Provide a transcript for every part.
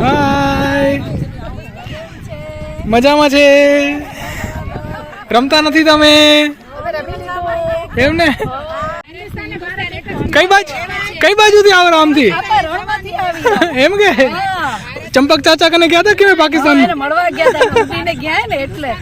હાય મજામાં છે? રમતા નથી તમે? એમ ને કઈ બાજુ કઈ બાજુથી આવો આમથી એમ કે? ચંપક ચાચા કને ગયા હતા કે પાકિસ્તાન મળવા ગયા ગયા એટલે.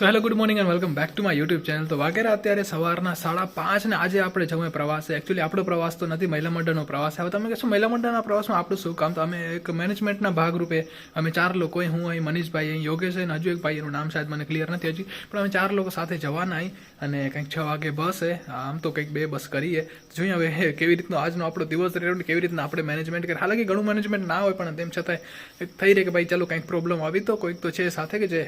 So hello good morning and welcome back to my YouTube channel તો વાગેરા અત્યારે સવારના સાડા પાંચને આજે આપણે જવું પ્રવાસે એકચ્યુઅલી આપણો પ્રવાસ તો નથી મહિલા મંડળનો પ્રવાસ હવે તમે કહેશો મહિલા મંડળના પ્રવાસમાં આપણું શું કામ? તો અમે એક મેનેજમેન્ટના ભાગરૂપે અમે ચાર લોકો હું અહીં મનીષભાઈ અહીં યોગેશ અને હજુ એક ભાઈ એનું નામ શાયદ મને ક્લિયર નથી હજી. પણ અમે ચાર લોકો સાથે જવાના અહીં અને કંઈક છ વાગે બસ છે. આમ તો કંઈક બે બસ કરીએ. જોઈએ હવે હે, કેવી રીતનો આજનો આપણો દિવસ રહ્યો કેવી રીતના આપણે મેનેજમેન્ટ કરીએ. હાલાકી ઘણું મેનેજમેન્ટ ના હોય પણ તેમ એક થઈ રહે કે ભાઈ ચાલો કંઈક પ્રોબ્લેમ આવી તો કોઈક તો છે સાથે કે જે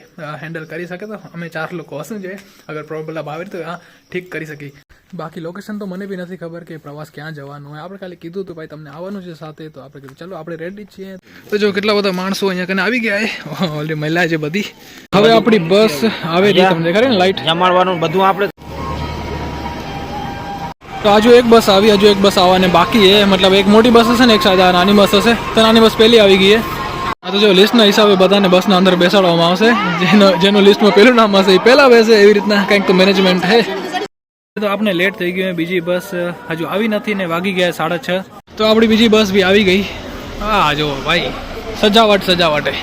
હેન્ડલ કરી શકે તો અમે ચાર લોકો હશું જે અગર પ્રોબ્લમ આવે તો હા ઠીક કરી શકી. બાકી લોકેશન તો મને બી નથી ખબર કે પ્રવાસ ક્યાં જવાનું હોય. આપણે ખાલી કીધું હતું ભાઈ તમને આવવાનું છે સાથે તો આપણે કીધું ચલો આપણે રેડી છીએ. તો જો કેટલા બધા માણસો અહીંયા કને આવી ગયા ઓલરેડી મહિલા છે બધી. હવે આપણી બસ આવે છે તમને ખરે ને લાઈટ જમાડવાનું બધું આપણે તો હજુ એક બસ આવી હજુ એક બસ આવવાને બાકી છે. મતલબ એક મોટી બસ હશે ને એક સાદા નાની બસ હશે. તો નાની બસ પહેલી આવી ગઈ છે. આ તો જો લિસ્ટના હિસાબે બધાને બસના અંદર બેસાડવામાં આવશે. જેનો જેનું લિસ્ટમાં પહેલું નામ હશે એ પહેલાં બેસે એવી રીતના કંઈક તો મેનેજમેન્ટ છે. તો આપણે લેટ થઈ ગયું બીજી બસ હજુ આવી નથી ને વાગી ગયા સાડા છ. તો આપણી બીજી બસ બી આવી ગઈ. હા જો ભાઈ, સજાવટ, સજાવટે.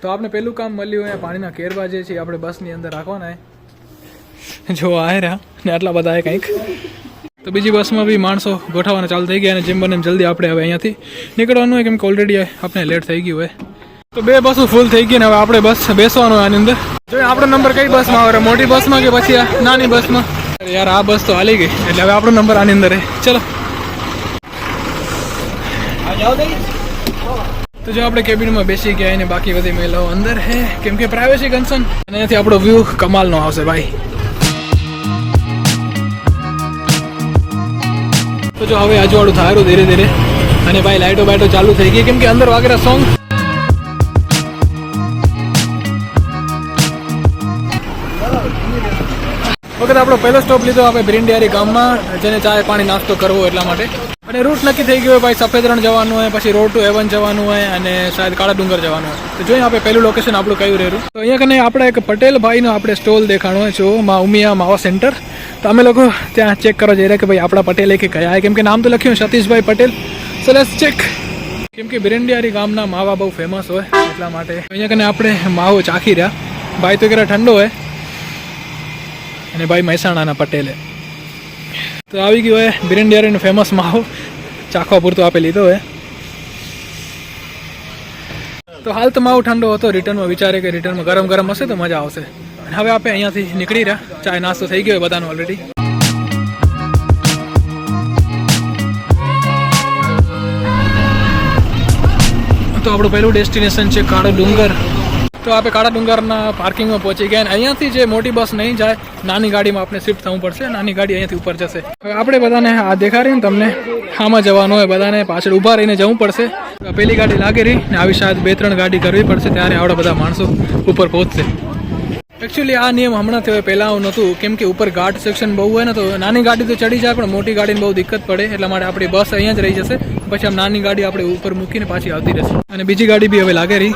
તો આપણે પેલું કામ મળ્યું અહીંયા પાણીના કેરવા જે છે આપણે બસની અંદર રાખવાના જો આ રહ્યા ને આટલા બધા કંઈક. તો બીજી બસમાં બી માણસો ગોઠવવાના ચાલુ થઈ ગયા અને જેમ બને જલ્દી આપણે હવે અહીંયાથી નીકળવાનું હોય કેમ કે ઓલરેડી આપણે લેટ થઈ ગયું હોય. તો બે બસો ફૂલ થઈ ગઈ ને હવે આપણે બસ બેસવાનું હોય આની અંદર. જો આપણો નંબર કઈ બસમાં આવે, મોટી બસમાં કે પછી આ નાની બસમાં? યાર, આ બસ તો હાલી ગઈ, એટલે હવે આપણો નંબર આની અંદર ચલો. તો જો આપણે કેબિનમાં બેસી ગયા અને બાકી બધી મહિલાઓ અંદર હે, કેમ કે પ્રાઇવેસી કન્સર્ન અને અહીંયાથી આપણો વ્યૂ કમાલનો આવશે ભાઈ. તો જો હવે આજુવાળું થાયરું ધીરે ધીરે. અને ભાઈ લાઇટો બાઇટો ચાલુ થઈ ગઈ. કેમ કે અંદર વાગેરા સોંગ વખત આપણો પહેલો સ્ટોપ લીધો આપણે બ્રિંડિયારી ગામમાં, જેને ચાય પાણી નાસ્તો કરવો એટલા માટે. અને રૂટ નક્કી થઈ ગયો ભાઈ સફેદ રણ જવાનું હોય, પછી રોડ ટુ હેવન જવાનું હોય અને શાયદ કાળા ડુંગર જવાનું હોય. તો જોઈએ આપણે પહેલું લોકેશન આપણું કયું રહ્યું તો અહીંયા કને આપણે એક પટેલ ભાઈનો આપણે સ્ટોલ દેખાણો જો મા ઉમિયા માવા સેન્ટર તો અમે લોકો ત્યાં ચેક કરવા જઈ રહ્યા કે ભાઈ આપણા પટેલે કે કયા કેમ કે નામ તો લખ્યું Satishbhai Patel. So let's check કેમ કે બિરંડિયારી ગામના માવા બહુ ફેમસ હોય, એટલા માટે. અહીંયા કને આપણે માવો ચાખી રહ્યા. ભાઈ તો કેરા ઠંડો હોય. અને ભાઈ મહેસાણાના પટેલે. તો આવી ગયું હોય બિરંડિયારીનો ફેમસ માવો. ચાખવા પૂરતો આપે લીધો હોય તો હાલ તો માવો ઠંડો હતો, રિટર્નમાં વિચારે કે રિટર્નમાં ગરમ ગરમ હશે તો મજા આવશે. હવે આપણે અહીંયાથી નીકળી રહ્યા. ચાય નાસ્તો થઈ ગયો બધાનો ઓલરેડી તો આપણું પહેલું ડેસ્ટિનેશન છે કાળો ડુંગર. તો આપણે કાળા ડુંગરના પાર્કિંગમાં પહોંચી ગયા અને અહીંયાથી જે મોટી બસ નહીં જાય, નાની ગાડીમાં આપણે શિફ્ટ થવું પડશે. નાની ગાડી અહીંયાથી ઉપર જશે. આપણે બધાને આ દેખાડી ને તમને. આમાં જવાનું હોય, બધાને પાછળ ઊભા રહીને જવું પડશે. પેલી ગાડી લાગી રહી ને આવી શાયદ બે ત્રણ ગાડી કરવી પડશે, ત્યારે આવડા બધા માણસો ઉપર પહોંચશે. એકચ્યુઅલી આ નિયમ હમણાં થયો પહેલાં આવું નહોતું. કેમ કે ઉપર ગાર્ડ સેક્શન બહુ હોય ને તો નાની ગાડી તો ચડી જાય, પણ મોટી ગાડીને બહુ દિક્કત પડે. એટલા માટે આપણી બસ અહીંયા જ રહી જશે. પછી આમ નાની ગાડી આપણે ઉપર મૂકીને પાછી આવતી રહેશે. અને બીજી ગાડી બી હવે લાગે રહી.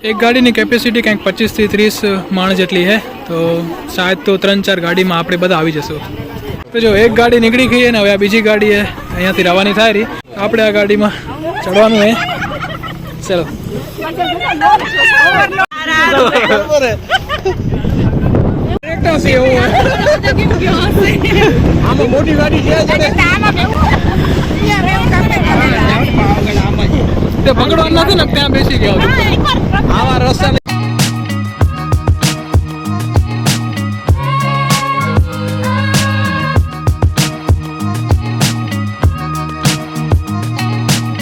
એક ગાડીની કેપેસિટી કંઈક પચીસથી ત્રીસ માણ જેટલી છે તો શાયદ તો ત્રણ ચાર ગાડીમાં આપણે બધા આવી જશું. તો જો એક ગાડી નીકળી ગઈ ને હવે આ બીજી ગાડી અહીંયાથી રવાની થાય રહી. આપણે આ ગાડીમાં ચડવાનું હે. ચલો. મોટી ગાડી છે તે પકડવાનું નથી ને ત્યાં બેસી ગયા આવા રસ્તા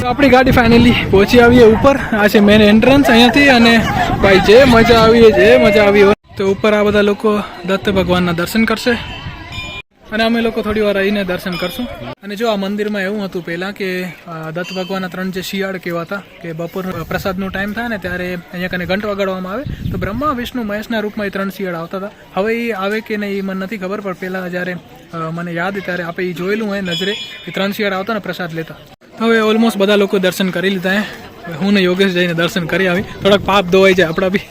આપણી ગાડી ફાઇનલી પહોંચી આવીએ ઉપર. આ છે મેન એન્ટ્રન્સ અહીંયાથી અને ભાઈ જે મજા આવી જે મજા આવી હોય તો ઉપર આ બધા લોકો દત્ત ભગવાનના દર્શન કરશે. અને અમે લોકો થોડી વાર રહીને દર્શન કરશું. અને જો આ મંદિરમાં એવું હતું પહેલાં કે દત્ત ભગવાનના ત્રણ જે શિયાળ કહેવાતા કે બપોર પ્રસાદનો ટાઈમ થાય ને ત્યારે અહીંયા કને ઘંટ વગાડવામાં આવે, તો બ્રહ્મા, વિષ્ણુ, મહેશના રૂપમાં એ ત્રણ શિયાળ આવતા હતા. હવે એ આવે કે નહીં એ મને નથી ખબર, પણ પહેલાં જ્યારે મને યાદ ત્યારે આપણે એ જોયેલું હોય નજરે, એ ત્રણ શિયાળ આવતા ને પ્રસાદ લેતા. હવે ઓલમોસ્ટ બધા લોકો દર્શન કરી લીધા હે. હું ને યોગેશ જઈને દર્શન કરી આવી. થોડાક પાપ ધોવાઈ જાય આપણા બી.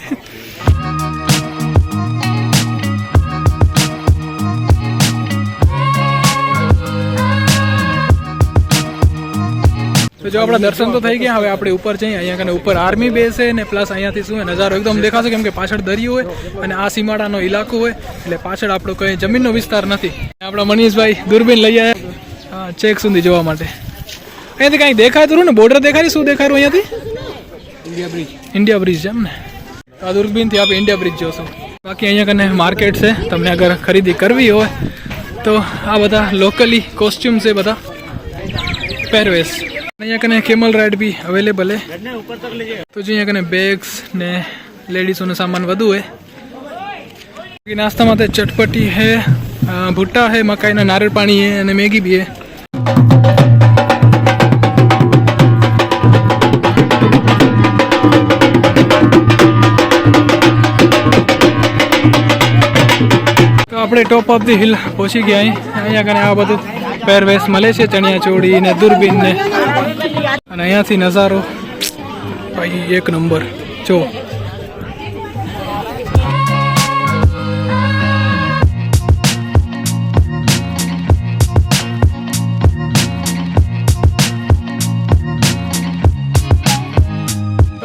તો જો આપણા દર્શન તો થઈ ગયા હવે આપણે ઉપર જઈએ અહીંયા કને ઉપર આર્મી બેસે ને પ્લસ અહીંયાથી શું નજારો એકદમ દેખાશે કેમ કે પાછળ દરિયો હોય અને આ સીમાડાનો ઇલાકો હોય એટલે પાછળ આપણો કઈ જમીનનો વિસ્તાર નથી. આપણા મનીષભાઈ દૂરબીન લઈ આવ્યા. ચેક સુધી જોવા માટે. અહીંયાથી કાંઈ દેખાય તો ને? બોર્ડર દેખાય શું દેખાય અહીંયાથી? ઇન્ડિયા બ્રિજ ઇન્ડિયા બ્રિજ છે એમ ને? આ દૂરબીનથી આપણે ઇન્ડિયા બ્રિજ જોશું. બાકી અહીંયા કને માર્કેટ છે તમને અગર ખરીદી કરવી હોય તો આ બધા લોકલી કોસ્ચ્યુમ છે બધા. પહેરવેશ. અહીંયા કને કેમલ રાઇડ બી અવેલેબલ હે. તો જે અહીંયા કને બેગ્સ ને લેડીઝોનો સામાન વધુ હે. નાસ્તામાં તો ચટપટી હે ભૂટ્ટા ભુટ્ટા હે મકાઈના નારિયેળ પાણી હે અને મેગી બી હે. તો આપણે ટોપ ઓફ ધી હિલ પહોંચી ગયા અહીં. અહીંયા કને આ બધું પહેરવેશ મળે છે ચણિયા ચોળી ને દૂરબીન ને. અને અહીંયાથી નજારો. ભાઈ, એક નંબર. જો.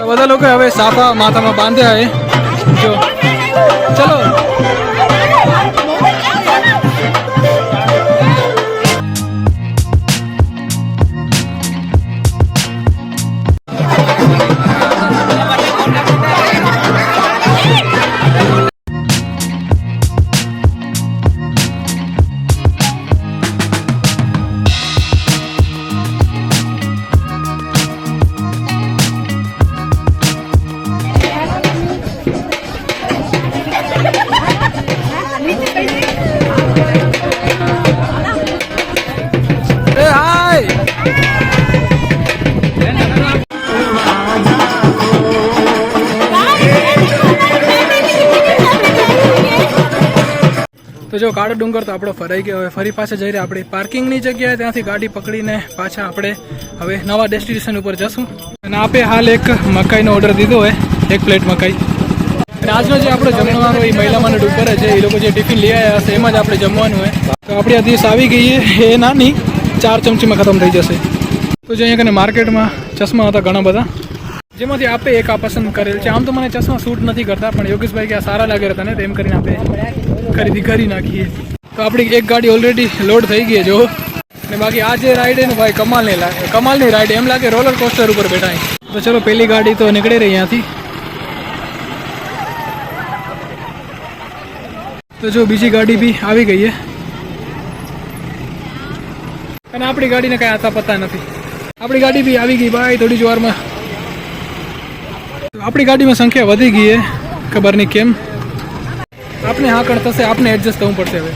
બધા લોકો હવે સાફા માથામાં બાંધ્યા હે. જો. ચલો. જો કાળો ડુંગર તો આપણો ફરાઈ ગયો. હવે ફરી પાછા જઈ રહ્યા આપણી પાર્કિંગની જગ્યાએ. ત્યાંથી ગાડી પકડીને પાછા આપણે હવે નવા ડેસ્ટિનેશન ઉપર જશું. અને આપે હાલ એક મકાઈનો ઓર્ડર દીધો હોય એક પ્લેટ મકાઈ. અને આજનો જે આપણો જમવાનો એ મહિલામાં ડુંગર છે. એ લોકો જે ટિફિન લઈ આવ્યા હશે, એમાં જ આપણે જમવાનું હોય તો આપણી આ દિવસ આવી ગઈ એ નાની ચાર ચમચીમાં ખતમ થઈ જશે. તો જે અહીંયા કને માર્કેટમાં ચશ્મા હતા ઘણા બધા. જેમાંથી આપે એક આ પસંદ કરેલ છે. આમ તો મને ચશ્મા સૂટ નથી કરતા, પણ યોગેશભાઈ કે આ સારા લાગે હતા ને તેમ કરીને આપણે ખરીદી કરી નાખીએ તો આપણી એક ગાડી ઓલરેડી લોડ થઈ ગઈ છે જો ને બાકી આ જે રાઈડ છે ને ભાઈ કમાલ નહીં લાગે કમાલની રાઈડ એમ લાગે રોલર કોસ્ટર ઉપર બેઠા છે. તો ચલો પહેલી ગાડી તો નીકળી રહી અહીંયાથી તો જો બીજી ગાડી બી આવી ગઈ છે અને આપણી ગાડીને કાંઈ આતા પતા નથી આપણી ગાડી બી આવી ગઈ ભાઈ થોડી જ વારમાં તો આપણી ગાડીમાં સંખ્યા વધી ગઈ છે ખબર નહીં કેમ આપણે હા કણ થશે આપણે એડજસ્ટ થવું પડશે હવે.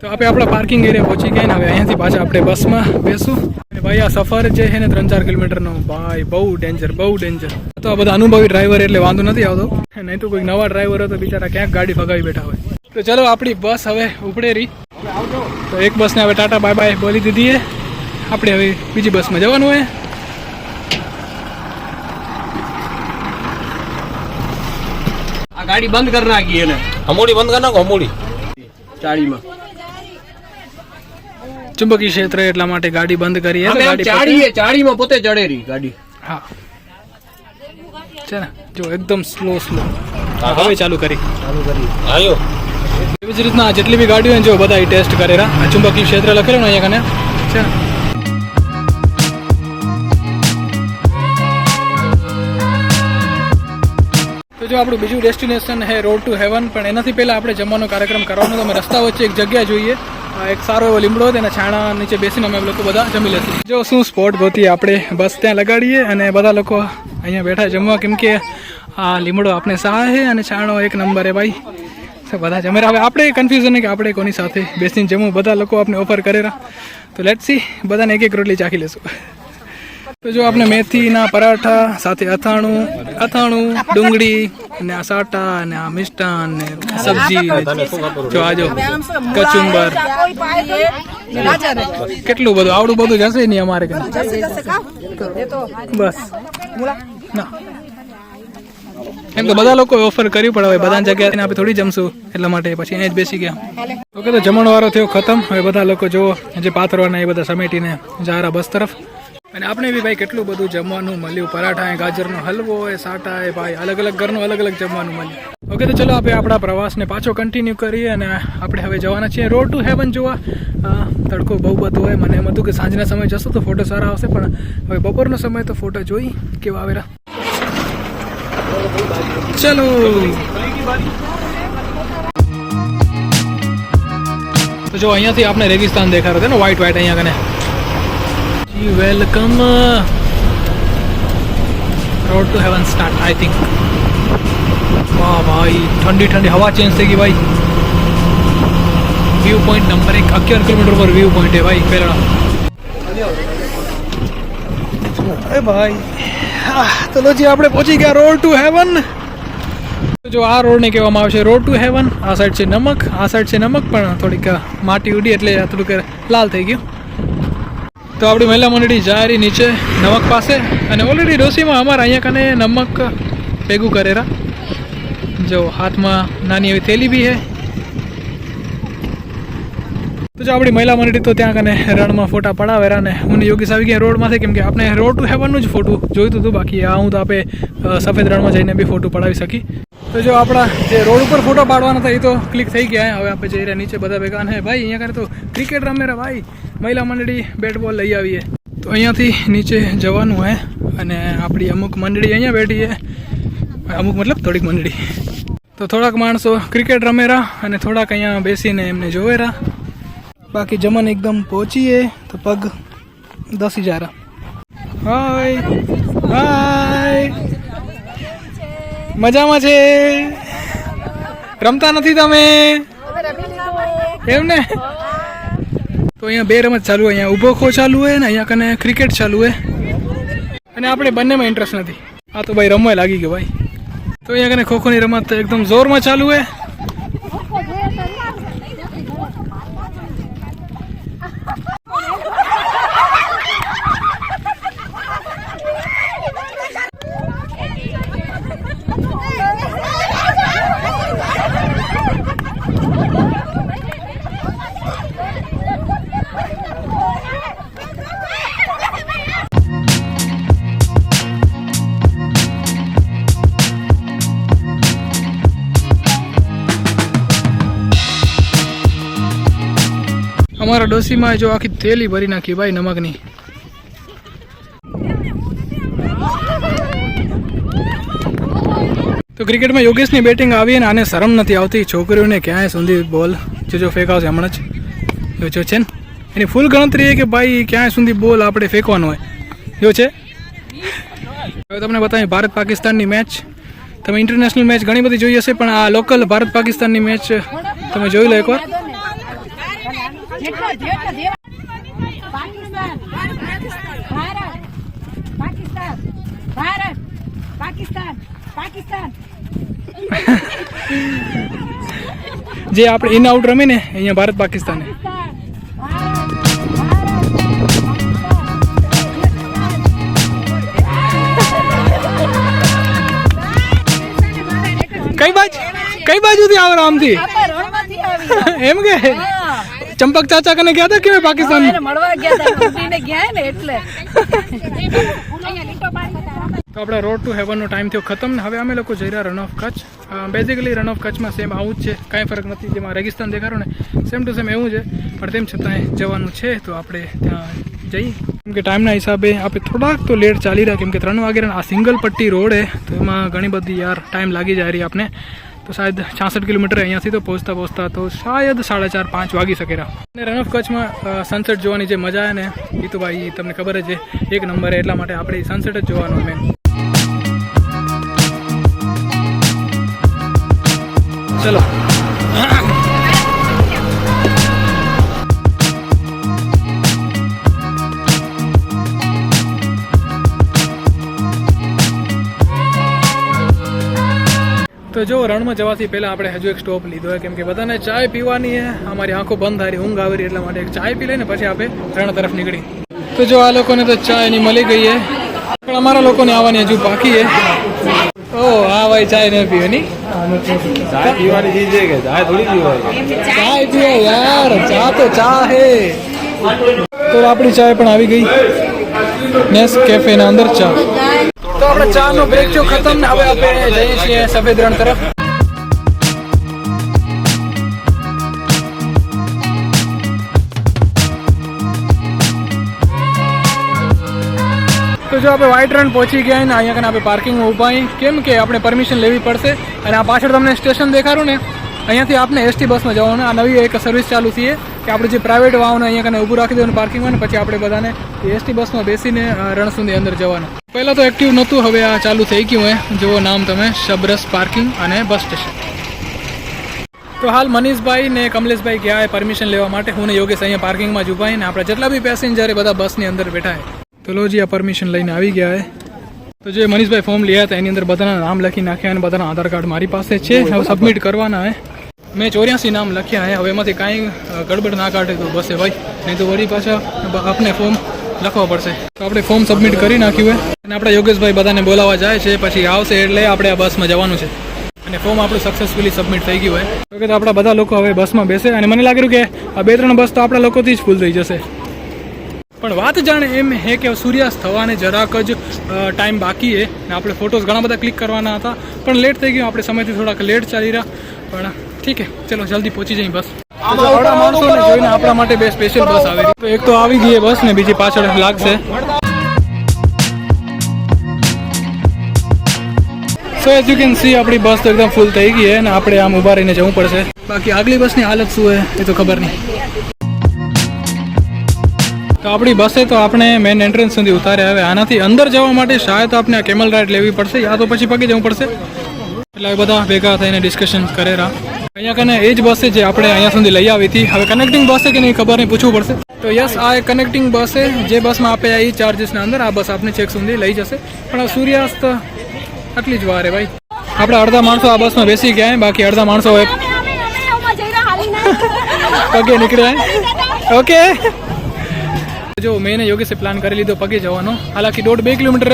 તો આપણે આપણા પાર્કિંગ એરિયા પહોંચી ગયા ને હવે અહીંયાથી પાછા આપણે બસમાં બેસું. અને ભાઈ, આ સફર છે ને ત્રણ ચાર કિલોમીટરનો, ભાઈ, બહુ ડેન્જર બહુ ડેન્જર તો આ બધા અનુભવી ડ્રાઈવર એટલે વાંધો નથી આવતો. નહીં તો કોઈ નવા ડ્રાઈવર હોય તો બિચારા ક્યાંક ગાડી ભગાવી બેઠા હોય. તો ચલો, આપણી બસ હવે ઉપડે રહી તો એક બસને હવે ટાટા બાય બાય બોલી દીધી આપણે હવે બીજી બસમાં જવાનું હોય આ ગાડી બંધ કરી નાખી એને. હમોડી બંધ કરી નાખો હમોડી ચાળીમાં. ચુંબકીય ક્ષેત્ર એટલા માટે ગાડી બંધ કરી ચાળીએ ચાળીમાં પોતે ચડેરી ગાડી. હા. છે ને જો એકદમ સ્લો સ્લો હવે ચાલુ કરી. આયો. એવી જ રીતના જેટલી બી ગાડીઓ જો બધા ટેસ્ટ કરેલા આ ચુંબકીય ક્ષેત્ર લખેલું ને અહીંયા કને? છે ને. જો આપણું બીજું ડેસ્ટિનેશન હે રોડ ટુ હેવન પણ એનાથી પહેલાં આપણે જમવાનો કાર્યક્રમ કરવાનો તો અમે રસ્તા વચ્ચે એક જગ્યા જોઈએ. એક સારો એવો લીમડો તેના છાણા નીચે બેસીને અમે લોકો બધા જમી લેશું. જો શું સ્પોટ ગોતી આપણે બસ ત્યાં લગાડીએ અને બધા લોકો અહીંયા બેઠા જમવા. કેમ કે આ લીમડો આપણે સારા છે અને છાણો એક નંબર હે ભાઈ. બધા જમે હવે આપણે કન્ફ્યુઝન કે આપણે કોની સાથે બેસીને જમવું. બધા લોકો આપણે ઓફર કરેલા તો લેટ સી બધાને એક એક રોટલી ચાખી લેશું. તો જો આપણે મેથીના પરાઠા, સાથે અથાણું અથાણું, ડુંગળી અને આ સાટા અને આ મિષ્ટાન ને સબ્જી જો આજો કચુંબર. કેટલું બધું? આવડું બધું જશે નહીં અમારે બસ. ના. એમ તો બધા લોકો ઓફર કરી પણ હવે બધાની જગ્યાએ આપણે થોડી જમશું એટલા માટે પછી અહીંયા જ બેસી ગયા. ઓકે તો જમણ વાળો થયો ખતમ. હવે બધા લોકો જુઓ જે પાથરવાના એ બધા સમેટીને જારા બસ તરફ. અને આપણે બી ભાઈ કેટલું બધું જમવાનું મળ્યું? પરાઠા એ ગાજરનો હલવો એ સાટા એ ભાઈ અલગ અલગ ઘરનું અલગ અલગ જમવાનું મળ્યું. ઓકે, તો ચલો આપણે આપણા પ્રવાસને પાછો કન્ટિન્યુ કરીએ અને આપણે હવે જવાના છીએ રોડ ટુ હેવન જોવા. તડકો બહુ બધો હોય. મને એમ હતું કે સાંજના સમય જશો તો ફોટો સારા આવશે, પણ હવે બપોરનો સમય તો ફોટો જોઈ કેવા આવેલા ચલો. તો જો અહીંયાથી આપણે રેગિસ્તાન દેખાડો છે ને વ્હાઈટ વ્હાઈટ અહીંયા કને? જી welcome road to heaven start I think વાહ ભાઈ ઠંડી ઠંડી હવા ચેન્જ થઈ ગઈ ભાઈ વ્યૂ પોઈન્ટ નંબર એક અગિયાર કિલોમીટર પર વ્યૂ પોઈન્ટ હે ભાઈ પેલા એ ભાઈ આહ, તો લો જી આપણે પહોંચી ગયા રોડ ટુ હેવન જો આ રોડને કહેવામાં આવે છે રોડ ટુ હેવન આ સાઈડ છે નમક આ સાઈડ છે નમક પણ થોડીક માટી ઉડી એટલે આ થોડુંક લાલ થઈ ગયું. તો આપણી મહિલા મંડળી જાય નીચે નમક પાસે અને ઓલરેડી ડોસીમાં અમારા અહીંયા કને નમક ભેગું કરેરા જો હાથમાં નાની એવી થેલી બી હે. તો જો આપણી મહિલા મંડળી તો ત્યાં કને રણમાં ફોટા પડાવેરા ને હું યોગી આવી ગયા રોડમાંથી કેમ કે આપણે રોડ ટુ હેવનનું જ ફોટું જોઈતું હતું. બાકી આ હું તો આપે સફેદ રણમાં જઈને બી ફોટો પડાવી શકી. તો જો આપણા જે રોડ ઉપર ફોટો પાડવાના હતા, એ તો ક્લિક થઈ ગયા હવે આપણે જઈ રહ્યા નીચે બધા ભેગા. અને ભાઈ, અહીંયા કરે તો ક્રિકેટ રમે રે ભાઈ, મહિલા મંડળી બેટ બોલ લઈ આવીએ. તો અહીંયાથી નીચે જવાનું હે. અને આપણી અમુક મંડળી અહીંયા બેઠી છે અમુક મતલબ થોડીક મંડળી. તો થોડાક માણસો ક્રિકેટ રમે રહ્યા અને થોડાક અહીંયા બેસીને એમને જોવેરા બાકી જમન એકદમ પહોંચીએ તો પગ દસી રહ્યા. હાય હાય મજામાં છે? રમતા નથી તમે? એમ ને તો અહીંયા બે રમત ચાલુ હોય, અહીંયા ઊભો ખો ચાલુ હોય ને અહીંયા કને ક્રિકેટ ચાલુ હોય. અને આપણે બંનેમાં ઇન્ટરેસ્ટ નથી. આ તો ભાઈ રમવા લાગી ગયો ભાઈ. તો અહીંયા કને ખોખોની રમત એકદમ જોરમાં ચાલુ હોય. ડોસીમાં જો આખી થેલી ભરી નાખી ભાઈ નમકની. તો ક્રિકેટમાં યોગેશની બેટિંગ આવી અને આને શરમ નથી આવતી. છોકરીઓને ક્યાંય સુધી બોલ જો જો ફેંકાવશે હમણાં જ. જો છે ને? એની ફૂલ ગણતરી એ કે ભાઈ ક્યાંય સુધી બોલ આપણે ફેંકવાનો હોય. જો છે? હવે તમને બતાવી ભારત પાકિસ્તાનની મેચ તમે ઇન્ટરનેશનલ મેચ ઘણી બધી જોઈ હશે, પણ આ લોકલ ભારત પાકિસ્તાનની મેચ તમે જોઈ લો એકવાર. પાકિસ્તાન ભારત પાકિસ્તાન ભારત પાકિસ્તાન પાકિસ્તાન. જે આપણે ઇન આઉટ રમીને અહીંયા ભારત પાકિસ્તાન. કઈ બાજુ કઈ બાજુથી આવે આમથી એમ કે? ચંપક ચાચા કને ગયા હતા કે પાકિસ્તાન મળવા ગયા ગયા ને એટલે. તો આપણે રોડ ટુ હેવનનો ટાઈમ થયો ખતમ ને હવે અમે લોકો જઈ રહ્યા Rann of Kutch. Basically Rann of કચ્છમાં સેમ આવું જ છે. કાંઈ ફરક નથી જેમાં રેગિસ્તાન દેખાડો ને સેમ ટુ સેમ એવું છે. પણ તેમ છતાંય જવાનું છે તો આપણે ત્યાં જઈએ. કેમ કે ટાઈમના હિસાબે આપણે થોડાક તો લેટ ચાલી રહ્યા કેમ કે ત્રણ વાગે આ સિંગલ પટ્ટી રોડ હે તો એમાં ઘણી બધી યાર ટાઈમ લાગી જાય રહી આપણે તો શાયદ છાસઠ કિલોમીટર અહીંયાથી તો પહોંચતા પહોંચતા તો શાયદ સાડા ચાર, પાંચ વાગી શકે અને રન ઓફ કચ્છમાં સનસેટ જોવાની જે મજા આવે ને એ તો ભાઈ તમને ખબર જ છે, એક નંબરે એટલા માટે આપણે સનસેટ જ જોવાનું મેન ચલો. તો જો રણમાં જવાથી પહેલા આપણે હજુ એક સ્ટોપ લીધો હોય કેમ કે બધાને ચાય પીવાની છે અમારી આંખો બંધ હારી ઊંઘ આવી એટલા માટે એક ચાય પી લઈને પછી આપણે રણ તરફ નીકળી. તો જો આ લોકોને તો ચાયની મળી ગઈ છે પણ અમારા લોકોને આવવાની હજુ બાકી છે ઓ હા ભાઈ ચાયની ચાય પીવાની ચીજ છે કે? ચાય થોડી પીવાની ચાય પીએ યાર ચા તો ચા હે. તો આપણી ચાય પણ આવી ગઈ. નેસ કેફે ના અંદર ચા. તો આપણે ચા નો બ્રેક જો ખતમ ને હવે આપણે જઈએ છીએ સફેદ રણ તરફ. તો જો આપણે વ્હાઇટ રન પહોંચી ગયા ને, અહીંયા કને આપણે પાર્કિંગમાં ઊભા કેમ કે આપણે પરમિશન લેવી પડશે અને આ પાછળ તમને સ્ટેશન દેખાડું ને, અહીંયાથી આપણે એસટી બસમાં જવાનું આ નવી એક સર્વિસ ચાલુ છે કે આપણે જે પ્રાઇવેટ વાહનો અહીંયા કને ઊભું રાખી દેવાનું પાર્કિંગમાં ને, પછી આપણે બધાને એસટી બસમાં બેસીને રણ સુધી અંદર જવાનું. પહેલાં તો એક્ટિવ નહોતું, હવે આ ચાલુ થઈ ગયું હે. જુઓ નામ તમે શબરસ પાર્કિંગ અને બસ સ્ટેશન તો હાલ મનીષભાઈ ને કમલેશભાઈ ગયા પરમિશન લેવા માટે? હું ને યોગેશ અહીંયા પાર્કિંગમાં જ ઉભાઈ ને આપણે જેટલા બી પેસેન્જર બધા બસની અંદર બેઠા હે. તો લો જી, આ પરમિશન લઈને આવી ગયા હે. તો જે મનીષભાઈ ફોર્મ લીધા હતા, એની અંદર બધાના નામ લખી નાખ્યા અને બધાના આધાર કાર્ડ મારી પાસે છે. હવે સબમિટ કરવાના હે. મેં ચોર્યાસી નામ લખ્યા હે. હવે એમાંથી કાંઈ ગડબડ ના કાઢે તો બસે ભાઈ નહીં તો વળી પાછા આપને ફોર્મ લખવા પડશે. તો આપણે ફોર્મ સબમિટ કરી નાખ્યું હોય અને આપણા યોગેશભાઈ બધાને બોલાવવા જાય છે, પછી આવશે એટલે આપણે આ બસમાં જવાનું છે. અને ફોર્મ આપણું સક્સેસફુલી સબમિટ થઈ ગયું હોય તો કે આપણા બધા લોકો હવે બસમાં બેસે અને મને લાગ્યું કે આ બે ત્રણ બસ તો આપણા લોકોથી જ ફૂલ થઈ જશે. પણ વાત જાણે એમ હે કે સૂર્યાસ્ત થવાને જરાક જ ટાઈમ બાકી છે ને આપણે ફોટોઝ ઘણા બધા ક્લિક કરવાના હતા. પણ લેટ થઈ ગયું, આપણે સમયથી થોડાક લેટ ચાલી રહ્યા. પણ ઠીક છે ચલો, જલ્દી પહોંચી જઈએ બસ. આવડા માણસોને જોઈને આપણા માટે બે સ્પેશિયલ બસ આવે એક તો આવી ગઈ બસ ને બીજી પાછળ લાગશે. So as you can see આપણી બસ તો એકદમ ફૂલ થઈ ગઈ છે અને આપણે આમ ઊભા રહીને જવું પડશે. બાકી આગલી બસની હાલત શું છે એ તો ખબર નહીં. તો આપણી બસે તો આપણે મેન એન્ટ્રન્સ સુધી ઉતાર્યા. હવે આનાથી અંદર જવા માટે શાયદ આપણે આ કેમલ રાઇડ લેવી પડશે યા તો પછી પગે જવું પડશે. એટલે બધા ભેગા થઈને ડિસ્કશન કરેલા. અહીંયા કને એ જ બસ છે જે આપણે અહીંયા સુધી લઈ આવી હતી. હવે કનેક્ટિંગ બસ છે કે નહીં ખબર નહીં પૂછવું પડશે. તો યસ આ કનેક્ટિંગ બસ છે જે બસમાં આપે એ ચાર્જિસના અંદર આ બસ આપણે છેક સુધી લઈ જશે. પણ આ સૂર્યાસ્ત આટલી જ વાર ભાઈ. આપણે અડધા માણસો આ બસમાં બેસી ગયા બાકી અડધા માણસો પગે નીકળ્યા ઓકે. જો મેં યોગેશે પ્લાન કરી લીધો પગે જવાનો. હાલાકી દોઢ બે કિલોમીટર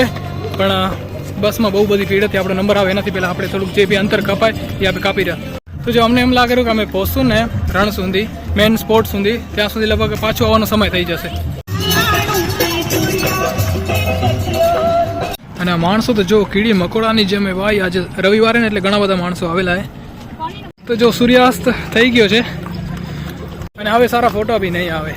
પણ બસમાં બહુ બધી ભીડ હતી, આપણો નંબર આવે એનાથી પહેલાં આપણે થોડુંક જે બી અંતર કપાય એ આપણે કાપી રહ્યા. તો જો અમને એમ લાગેલું કે અમે પહોંચશું ને રણ સુધી મેન સ્પોટ સુધી, ત્યાં સુધી લગભગ પાછો આવવાનો સમય થઈ જશે. અને માણસો તો જો કીડી મકોડાની જેમ ભાઈ આજે રવિવારે ને એટલે ઘણા બધા માણસો આવેલા હે. તો જો સૂર્યાસ્ત થઈ ગયો છે, અને હવે સારા ફોટો બી નહીં આવે.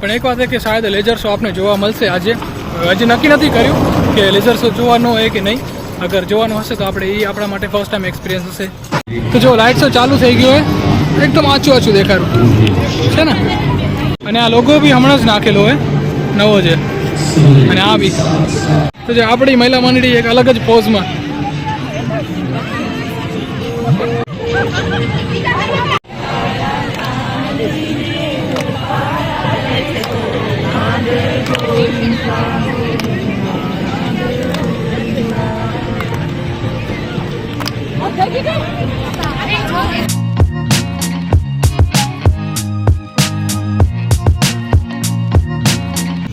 પણ એક વાત એ કે શાયદ લેઝર શો આપને જોવા મળશે આજે. હજી નક્કી નથી કર્યું કે લેઝર શો જોવાનો હોય કે નહીં. અગર જોવાનું હશે તો આપણે એ આપણા માટે ફર્સ્ટ ટાઈમ એક્સપિરિયન્સ હશે. તો જો લાઇટ શો ચાલુ થઈ ગયો હોય, એકદમ આછું આછું દેખાડું. છે ને? અને આ લોગો બી હમણાં જ નાખેલો હોય, નવો છે અને આ બી. તો જે આપણી મહિલા મંડળી એક અલગ જ પોઝમાં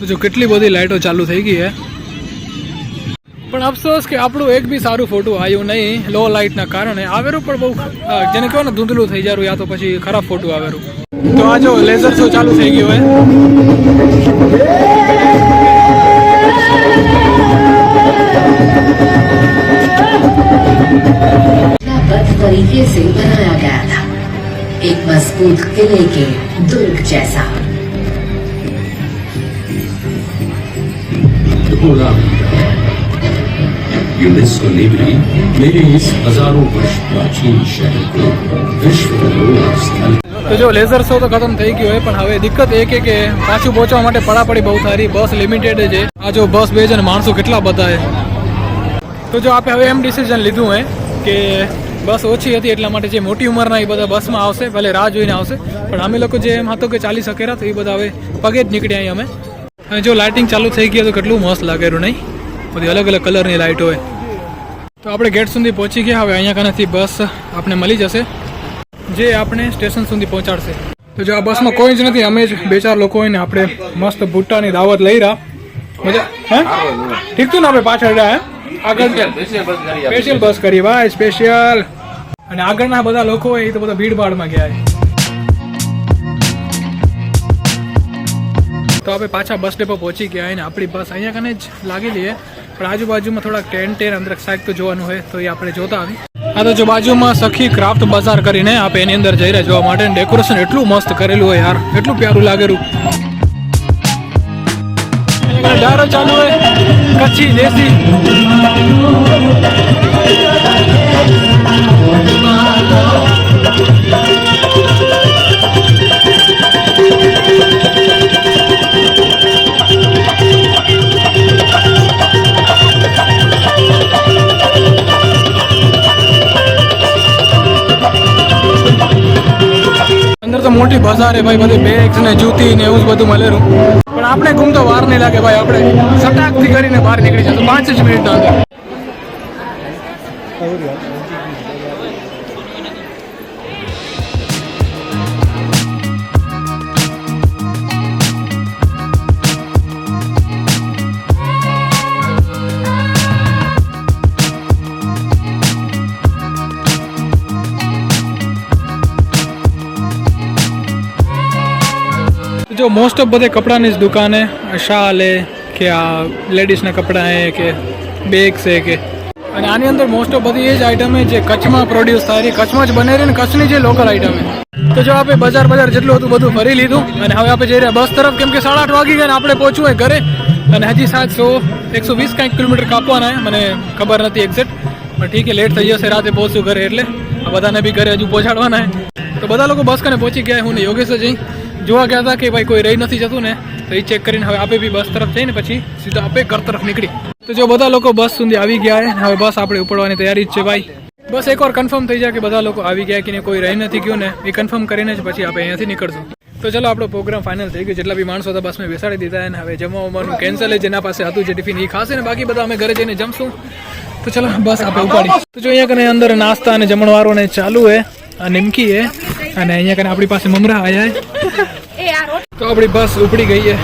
જો કેટલી બધી લાઈટો ચાલુ થઈ ગઈ હે. પણ અફસોસ કે આપણું એક બી સારું ફોટું આવ્યું નહીં લો લાઇટના કારણે આવેરું પણ બહુ જેને કહેવાય ને ધૂંધલું થઈ જારું યા તો પછી ખરાબ ફોટું આવેરું. તો આ જો લેઝર શો ચાલુ થઈ ગયું હે. तरीके से बनाया गया था एक मजबूत किले के दुर्ग जैसा होला यूनेस्को ने भी मेरे इस हजारों वर्ष प्राचीन शहर को विश्व धरोहर स्थल તો જો લેઝર શો તો ખતમ થઈ ગયો હોય પણ હવે દિક્કત એ કે કે પાછું પહોંચવા માટે પડાપડી બહુ સારી બસ લિમિટેડ છે આ જો બસ બે છે ને માણસો કેટલા બધા છે તો જો આપણે હવે એમ ડિસિઝન લીધું હે કે બસ ઓછી હતી એટલા માટે જે મોટી ઉંમરના એ બધા બસમાં આવશે, ભલે રાહ જોઈને આવશે. પણ અમે લોકો જે એમ હતો કે ચાલી શકેરા તો એ બધા હવે પગે જ નીકળ્યા અહીં અમે. અને જો લાઇટિંગ ચાલુ થઈ ગઈ તો કેટલું મસ્ત લાગેલું નહીં બધી અલગ અલગ કલરની લાઇટો હોય. તો આપણે ગેટ સુધી પહોંચી ગયા, હવે અહીંયા કનેથી બસ આપણે મળી જશે. જે આપણે સ્ટેશન સુધી પહોંચાડશે. તો જો આ બસમાં કોઈ જ નથી, અમે જ બે ચાર લોકો હોય ને આપણે મસ્ત ભૂટ્ટાની દાવત લઈ રહ્યા. મજા હે? ઠીક તું ને આપણે પાછળ રહ્યા આગળ સ્પેશિયલ બસ કરી ભાઈ સ્પેશિયલ અને આગળના બધા લોકો એ તો બધા ભીડભાડમાં ગયા તો આપણે પાછા બસ ડેપો પહોંચી ગયા અને આપણી બસ અહીંયા કને જ લાગેલી છે. પણ આજુબાજુમાં થોડા ટેન્ટ ટેન અંદર સાઈડ તો જોવાનું હોય તો એ આપણે જોતા આવી આ તો જો બાજુમાં સખી ક્રાફ્ટ બજાર કરીને આપણે એની અંદર જઈ રહ્યા જોવા માટે. ડેકોરેશન એટલું મસ્ત કરેલું હોય યાર એટલું પ્યારું લાગેલું ડાયરો ચાલુ હોય, કચ્છી, દેશી. અંદર તો મોટી બજાર છે ભાઈ, બધી બેગ્સ ને જૂતી ને એવું જ બધું મળેલું. આપણે ઘૂમતો વાર નહીં લાગે ભાઈ, આપણે સટાકથી કરીને બહાર નીકળી જશું પાંચ જ મિનિટના અંદર. જો મોસ્ટ ઓફ બધે કપડાની જ દુકાન, શાલ હે કે આ લેડીઝના કપડાં હે કે બેગ્સ હે કે. અને આની અંદર મોસ્ટ ઓફ બધી એ જ આઈટમ હે જે કચ્છમાં પ્રોડ્યુસ થાય રહી કચ્છમાં જ બને રહી ને કચ્છની જે લોકલ આઈટમ હે તો જો આપણે બજાર બજાર જેટલું હતું બધું ફરી લીધું અને હવે આપણે જઈ રહ્યા બસ તરફ, કેમ કે સાડા આઠ વાગી ગયા આપણે પહોંચવું હોય ઘરે. અને હજી સાતસો એકસો વીસ કાંઈક કિલોમીટર કાપવાના મને ખબર નથી એક્ઝેક્ટ પણ ઠીક છે લેટ થઈ જશે, રાતે પહોંચશું ઘરે એટલે. બધાને બી ઘરે હજુ પહોંચાડવાના તો બધા લોકો બસ કને પહોંચી ગયા હું ને યોગેશ જઈ જોવા ગયા હતા કે ભાઈ કોઈ રહી નથી જતું ને, તો એ ચેક કરીને હવે આપે બી બસ તરફ જઈને પછી સીધા આપે ઘર તરફ નીકળી. તો જો બધા લોકો બસ સુધી આવી ગયા છે હવે બસ આપણે ઉપડવાની તૈયારી જ છે ભાઈ. બસ એકવાર કન્ફર્મ થઈ જાય કે બધા લોકો આવી ગયા કે કોઈ રહી નથી ગયું ને, એ કન્ફર્મ કરીને જ પછી આપણે અહીંયાથી નીકળશું. તો ચલો આપણો પ્રોગ્રામ ફાઇનલ થઈ ગયો. જેટલા બી માણસો હતા બસમાં બેસાડી દીધા અને હવે જમવા ઉમરનું કેન્સલ જેના પાસે હતું જે ટિફિન એ ખાશે ને, બાકી બધા અમે ઘરે જઈને જમશું. તો ચલો બસ આપણે ઉપાડી. તો જો અહીંયા કને અંદર નાસ્તા અને જમણવારો ને ચાલુ હે, આ નિમકી હે, અને અહીંયા કને આપણી પાસે મમરા હે. તો આપણી બસ ઉપડી ગઈ છે.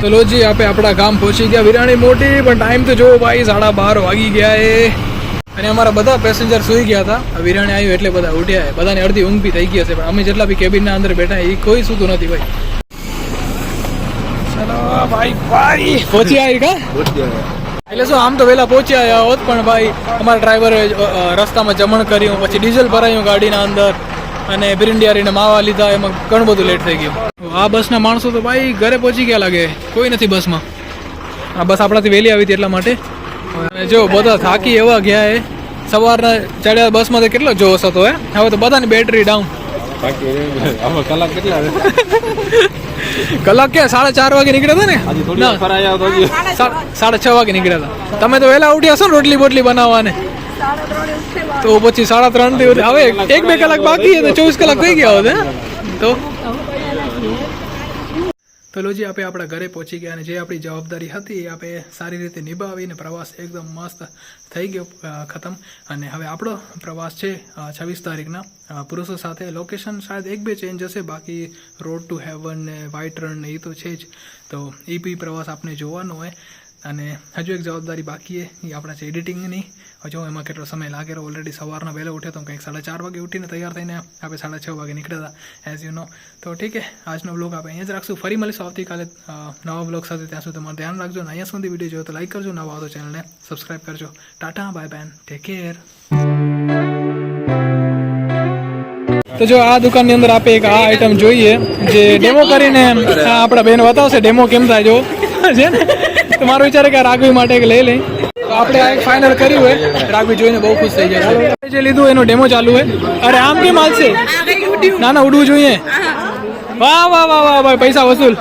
ચલો જી આપણે આપણા ગામ પહોંચી ગયા. વિરાણી મોટી, પણ ટાઈમ તો જોવો ભાઈ, સાડા બાર વાગી ગયા એ અને અમારા બધા પેસેન્જર સુઈ ગયા હતા. વિરાણી આવ્યું એટલે બધા ઉઠ્યા બધાને અડધી ઊંઘ બી થઈ ગઈ હશે, પણ અમે જેટલા બી કેબિનના અંદર બેઠા એ કોઈ સૂતું નથી ભાઈ. ચલો, ભાઈ ભાઈ. પહોંચી આવી કા? એટલે શું, આમ તો વહેલા પહોંચી આવ્યા હોત પણ ભાઈ, અમારા ડ્રાઈવરે રસ્તામાં જમણ કર્યું, પછી ડીઝલ ભરાયું ગાડીના અંદર, અને બિરંડિયારીને માવા લીધા, એમાં ઘણું બધું લેટ થઈ ગયું. આ બસના માણસો તો ભાઈ, ઘરે પહોંચી ગયા લાગે. કોઈ નથી બસમાં. આ બસ આપણાથી વહેલી આવી હતી એટલા માટે. અને જો, બધા થાકી એવા ગયા એ. સવારના ચડ્યા બસમાં તો કેટલો જોશ હતો, હે? હવે તો બધાની બેટરી ડાઉન બાકી કલાક કેટલા કલાક કે સાડા ચાર વાગે નીકળ્યા હતા ને? સાડા છ વાગે. નીકળ્યા હતા. તમે તો વહેલા ઉઠ્યા છો ને રોટલી બોટલી બનાવવાને. તો પછી સાડા ત્રણથી હવે એક બે કલાક બાકી તો ચોવીસ કલાક થઈ ગયા હોત તો તો જે આપણે આપણા ઘરે પહોંચી ગયા અને જે આપણી જવાબદારી હતી એ આપણે સારી રીતે નિભાવીને પ્રવાસ એકદમ મસ્ત થઈ ગયો ખતમ. અને હવે આપણો પ્રવાસ છે છવ્વીસ તારીખના. પુરુષો સાથે લોકેશન શાયદ એક બે ચેન્જ હશે, બાકી રોડ ટુ હેવન ને વ્હાઇટ રન ને એ તો છે જ. તો એ બી પ્રવાસ આપણે જોવાનો હોય. અને હજુ એક જવાબદારી બાકી એ આપણા છે એડિટિંગની હજુ એમાં કેટલો સમય લાગેલો? ઓલરેડી સવારના વહેલો ઉઠ્યો તો કંઈક સાડા ચાર વાગે ઉઠીને તૈયાર થઈને આપણે સાડા છ વાગે નીકળ્યા હતા એઝ યુ નો તો ઠીક છે, આજનો બ્લોગ આપણે અહીંયા જ રાખશું. ફરી મળીશું આવતીકાલે નવા બ્લોગ સાથે. ત્યાં સુધી તમારું ધ્યાન રાખજો અને અહીંયા સુધી વીડિયો જોયો તો લાઈક કરજો, નવા આવતો ચેનલને સબસ્ક્રાઈબ કરજો. ટાટા બાય બેન ટેક કેર તો જો આ દુકાનની અંદર આપણે એક આ આઈટમ જોઈએ, જે ડેમો કરીને આપણા બેન બતાવશે ડેમો કેમ થાય જો? છે ને તો મારો વિચાર કે આ રાઘવી માટે લઈ લઈ. આપણે આ ફાઇનલ કર્યું હોય. રાઘવી જોઈને બહુ ખુશ થઈ જાય જે લીધું એનો ડેમો ચાલુ હોય. અરે આમ કેમ હાલશે? ના ના ઉડવું જોઈએ. વાહ વાહ વાહ વાહ, ભાઈ, પૈસા વસૂલ.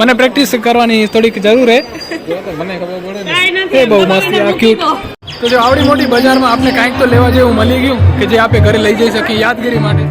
મને પ્રેક્ટિસ કરવાની થોડીક જરૂર હે. એ બહુ મસ્ત ક્યુટ તો જો આવડી મોટી બજારમાં આપણે કાંઈક તો લેવા જેવું મળી ગયું કે જે આપણે ઘરે લઈ જઈ શકીએ યાદગીરી માટે.